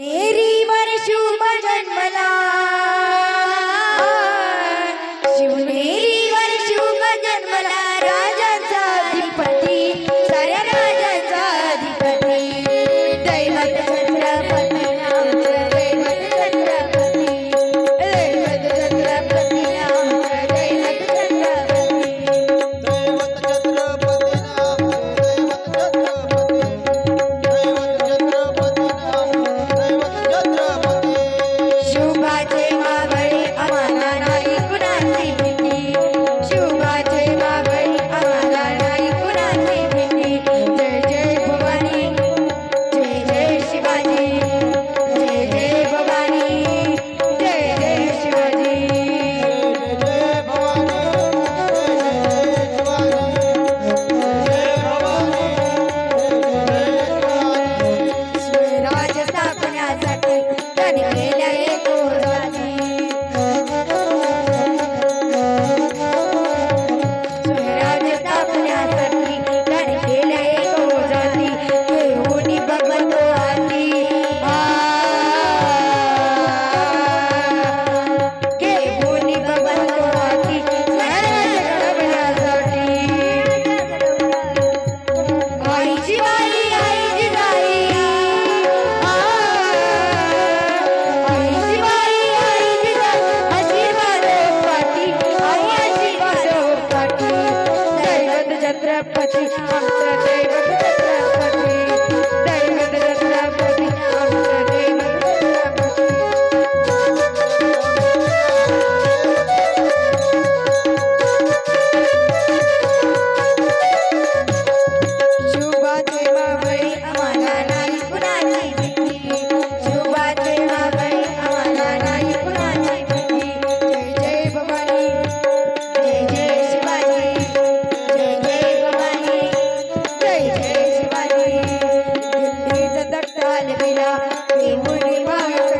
Hey. दैवत मानविला मुली बाळ